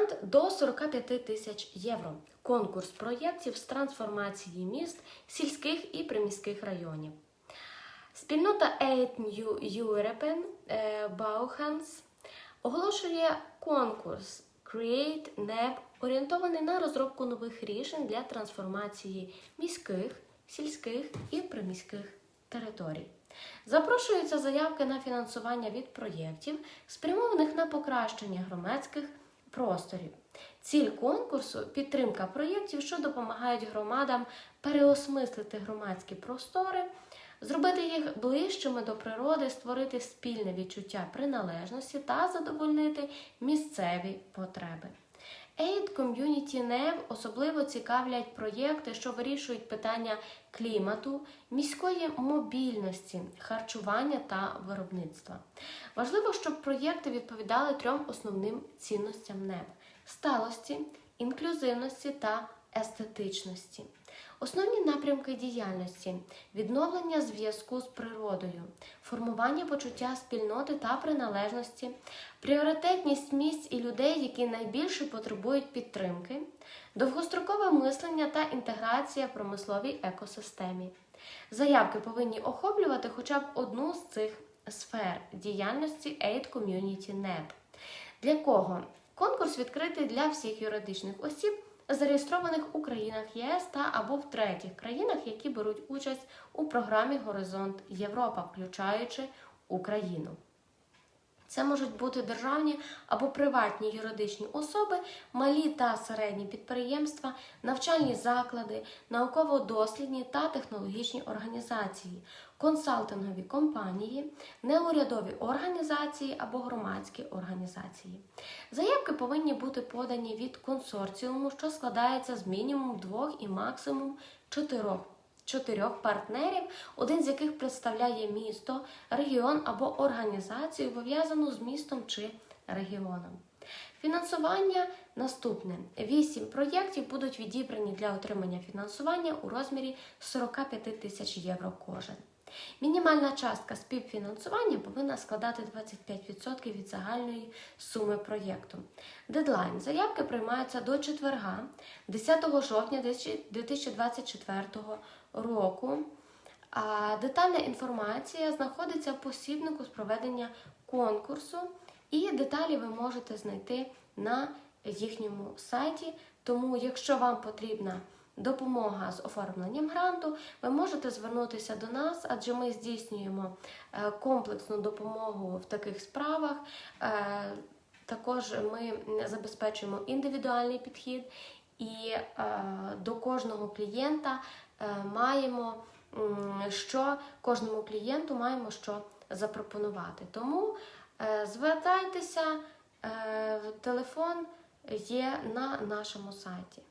Грант до 45 тисяч євро. Конкурс проєктів з трансформації міст, сільських і приміських районів. Спільнота Aid New European е, Bauhans оголошує конкурс Create NEB, орієнтований на розробку нових рішень для трансформації міських, сільських і приміських територій. Запрошуються заявки на фінансування від проєктів, спрямованих на покращення громадських просторів. Ціль конкурсу підтримка проєктів, що допомагають громадам переосмислити громадські простори, зробити їх ближчими до природи, створити спільне відчуття приналежності та задовольнити місцеві потреби. Aid Community NEV особливо цікавлять проєкти, що вирішують питання клімату, міської мобільності, харчування та виробництва. Важливо, щоб проєкти відповідали трьом основним цінностям НЕВ сталості, інклюзивності та естетичності. Основні напрямки діяльності відновлення зв'язку з природою, формування почуття спільноти та приналежності, пріоритетність місць і людей, які найбільше потребують підтримки, довгострокове мислення та інтеграція в промисловій екосистемі. Заявки повинні охоплювати хоча б одну з цих сфер діяльності Aid Community NEP. Для кого? Конкурс відкритий для всіх юридичних осіб, зареєстрованих у країнах ЄС та або в третіх країнах, які беруть участь у програмі Горизонт Європа, включаючи Україну. Це можуть бути державні або приватні юридичні особи, малі та середні підприємства, навчальні заклади, науково-дослідні та технологічні організації, консалтингові компанії, неурядові організації або громадські організації. Заявки повинні бути подані від консорціуму, що складається з мінімум двох і максимум чотирьох чотирьох партнерів, один з яких представляє місто, регіон або організацію, пов'язану з містом чи регіоном. Фінансування наступне: вісім проєктів будуть відібрані для отримання фінансування у розмірі 45 тисяч євро кожен. Мінімальна частка співфінансування повинна складати 25% від загальної суми проєкту. Дедлайн заявки приймаються до четверга, 10 жовтня 2024 року. А детальна інформація знаходиться в посібнику з проведення конкурсу, і деталі ви можете знайти на їхньому сайті. Тому, якщо вам потрібна допомога з оформленням гранту, ви можете звернутися до нас, адже ми здійснюємо е, комплексну допомогу в таких справах. Е, Також ми забезпечуємо індивідуальний підхід і е, до кожного клієнта маємо що кожному клієнту маємо що запропонувати. Тому звертайтеся, телефон є на нашому сайті.